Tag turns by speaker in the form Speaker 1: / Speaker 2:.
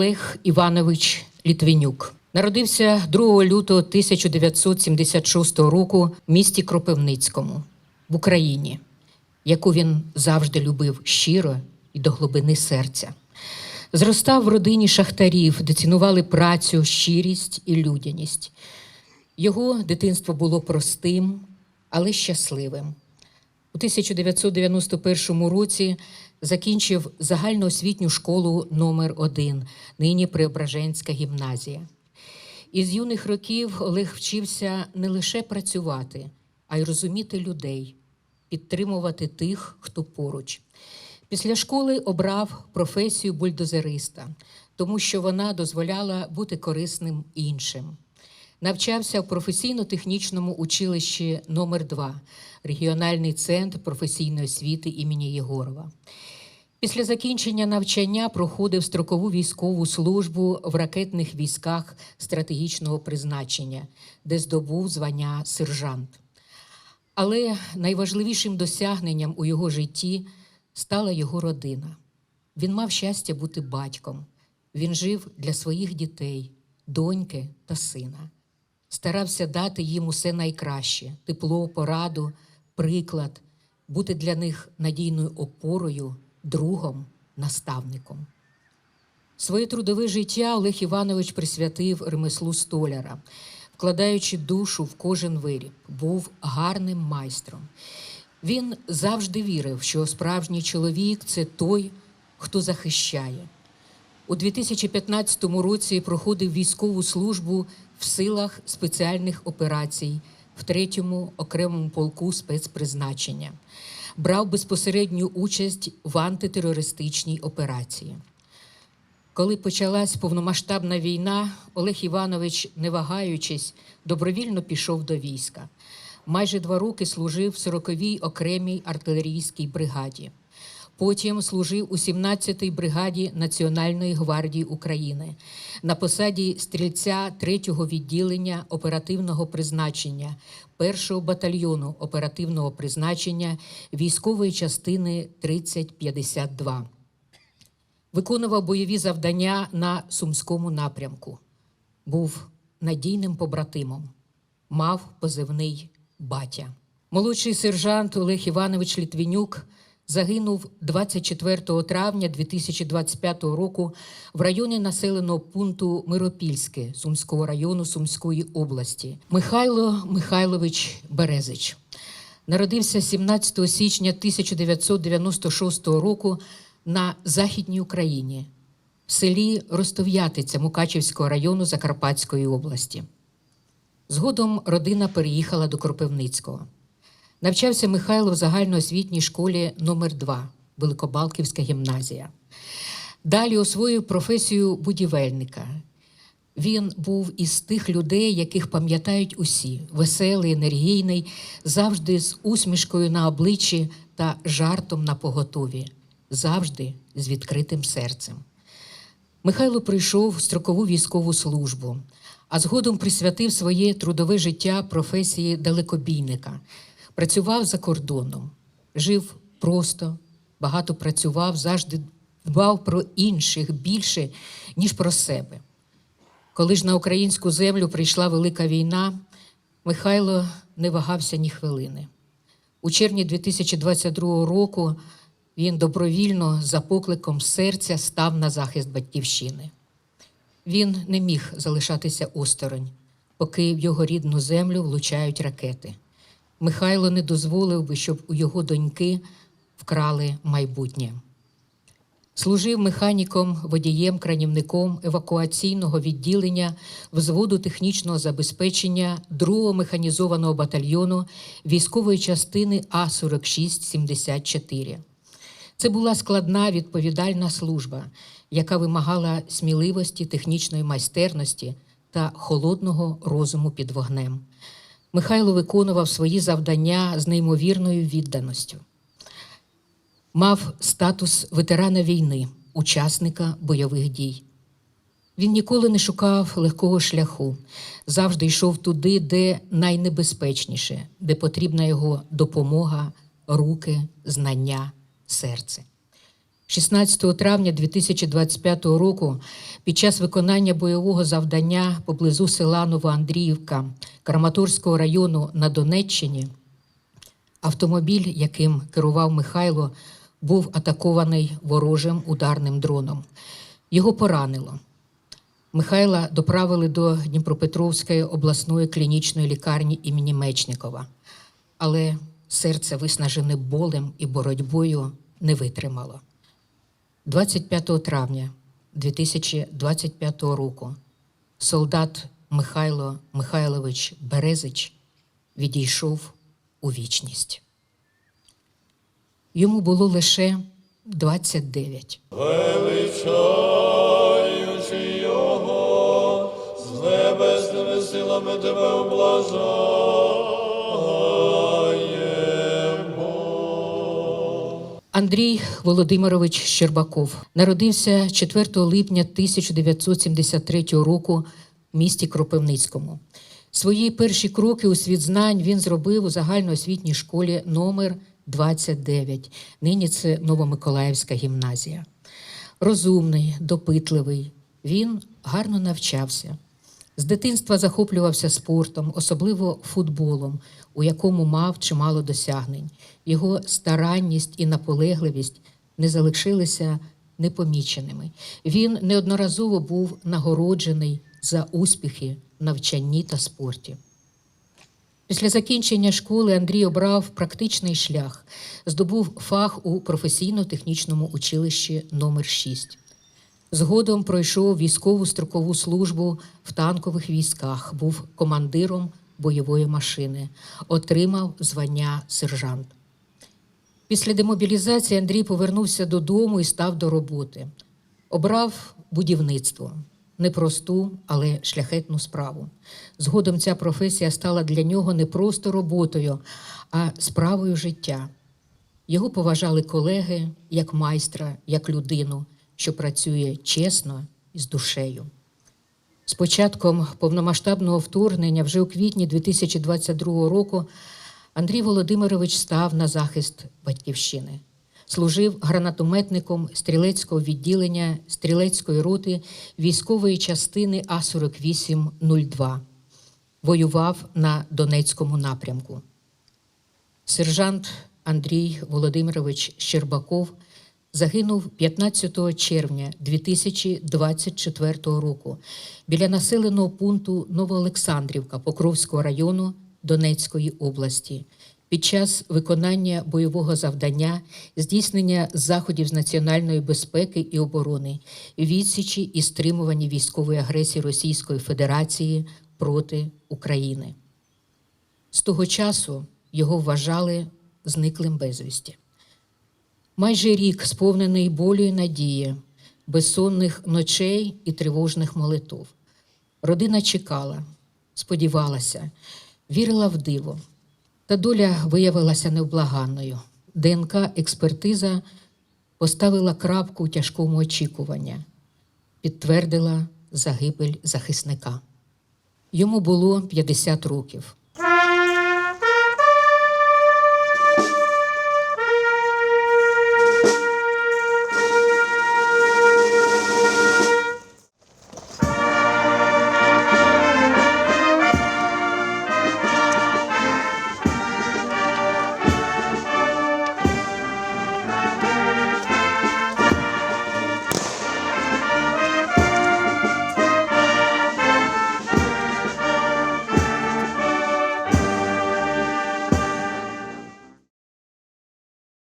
Speaker 1: Олег Іванович Літвінюк. Народився 2 лютого 1976 року в місті Кропивницькому в Україні, яку він завжди любив щиро і до глибини серця. Зростав в родині шахтарів, де цінували працю, щирість і людяність. Його дитинство було простим, але щасливим. У 1991 році закінчив загальноосвітню школу номер 1 нині Преображенська гімназія. Із юних років Олег вчився не лише працювати, а й розуміти людей, підтримувати тих, хто поруч. Після школи обрав професію бульдозериста, тому що вона дозволяла бути корисним іншим. Навчався в професійно-технічному училищі номер 2 регіональний центр професійної освіти імені Єгорова. Після закінчення навчання проходив строкову військову службу в ракетних військах стратегічного призначення, де здобув звання сержант. Але найважливішим досягненням у його житті стала його родина. Він мав щастя бути батьком. Він жив для своїх дітей, доньки та сина. Старався дати їм усе найкраще тепло, пораду, приклад, бути для них надійною опорою, другом, наставником. Своє трудове життя Олег Іванович присвятив ремеслу столяра, вкладаючи душу в кожен виріб, був гарним майстром. Він завжди вірив, що справжній чоловік це той, хто захищає. У 2015 році проходив військову службу в силах спеціальних операцій в третьому окремому полку спецпризначення. Брав безпосередню участь в антитерористичній операції. Коли почалась повномасштабна війна, Олег Іванович, не вагаючись, добровільно пішов до війська. Майже два роки служив в 40-й окремій артилерійській бригаді. Потім служив у 17-й бригаді Національної гвардії України на посаді стрільця 3-го відділення оперативного призначення 1-го батальйону оперативного призначення військової частини 3052 виконував бойові завдання на Сумському напрямку, був надійним побратимом, мав позивний батя. Молодший сержант Олег Іванович Літвінюк загинув 24 травня 2025 року в районі населеного пункту Миропільське Сумського району Сумської області. Михайло Михайлович Березич. Народився 17 січня 1996 року на Західній Україні в селі Ростов'ятиця Мукачівського району Закарпатської області. Згодом родина переїхала до Кропивницького. Навчався Михайло в загальноосвітній школі номер 2 Великобалківська гімназія. Далі освоїв професію будівельника. Він був із тих людей, яких пам'ятають усі: веселий, енергійний, завжди з усмішкою на обличчі та жартом на поготові, завжди з відкритим серцем. Михайло прийшов строкову військову службу, а згодом присвятив своє трудове життя професії далекобійника. Працював за кордоном, жив просто, багато працював, завжди дбав про інших більше, ніж про себе. Коли ж на українську землю прийшла велика війна, Михайло не вагався ні хвилини. У червні 2022 року він добровільно за покликом серця став на захист батьківщини. Він не міг залишатися осторонь, поки в його рідну землю влучають ракети. Михайло не дозволив би, щоб у його доньки вкрали майбутнє. Служив механіком, водієм, кранівником евакуаційного відділення взводу технічного забезпечення 2-го механізованого батальйону військової частини А-4674. Це була складна відповідальна служба, яка вимагала сміливості, технічної майстерності та холодного розуму під вогнем. Михайло виконував свої завдання з неймовірною відданістю. Мав статус ветерана війни, учасника бойових дій. Він ніколи не шукав легкого шляху, завжди йшов туди, де найнебезпечніше, де потрібна його допомога, руки, знання, серце. 16 травня 2025 року під час виконання бойового завдання поблизу села Новоандріївка Краматорського району на Донеччині автомобіль, яким керував Михайло, був атакований ворожим ударним дроном. Його поранило. Михайла доправили до Дніпропетровської обласної клінічної лікарні імені Мечникова, але серце, виснажене болем і боротьбою, не витримало. 25 травня 2025 року солдат Михайло Михайлович Березич відійшов у вічність. Йому було лише 29.
Speaker 2: Величаючи його, з небесними силами тебе облажаємо.
Speaker 1: Андрій Володимирович Щербаков народився 4 липня 1973 року місті Кропивницькому. Свої перші кроки у світ знань він зробив у загальноосвітній школі номер 29. Нині це Новомиколаївська гімназія. Розумний, допитливий, він гарно навчався. З дитинства захоплювався спортом, особливо футболом, у якому мав чимало досягнень. Його старанність і наполегливість не залишилися непоміченими. Він неодноразово був нагороджений за успіхи в навчанні та спорті. Після закінчення школи Андрій обрав практичний шлях, здобув фах у професійно-технічному училищі номер 6 Згодом пройшов військову строкову службу в танкових військах, був командиром бойової машини, отримав звання сержант. Після демобілізації Андрій повернувся додому і став до роботи. Обрав будівництво непросту, але шляхетну справу. Згодом ця професія стала для нього не просто роботою, а справою життя. Його поважали колеги як майстра, як людину, що працює чесно і з душею. З початком повномасштабного вторгнення, вже у квітні 2022 року, Андрій Володимирович став на захист батьківщини. Служив гранатометником стрілецького відділення стрілецької роти військової частини А4802. Воював на Донецькому напрямку. Сержант Андрій Володимирович Щербаков загинув 15 червня 2024 року біля населеного пункту Новоолександрівка Покровського району Донецької області під час виконання бойового завдання, здійснення заходів з національної безпеки і оборони, відсічі і стримування військової агресії Російської Федерації проти України. З того часу його вважали зниклим безвісті. Майже рік сповнений болю і надії, безсонних ночей і тривожних молитов. Родина чекала, сподівалася, вірила в диво. Та доля виявилася невблаганною. ДНК експертиза поставила крапку у тяжкому очікуванні, підтвердила загибель захисника. Йому було 50 років.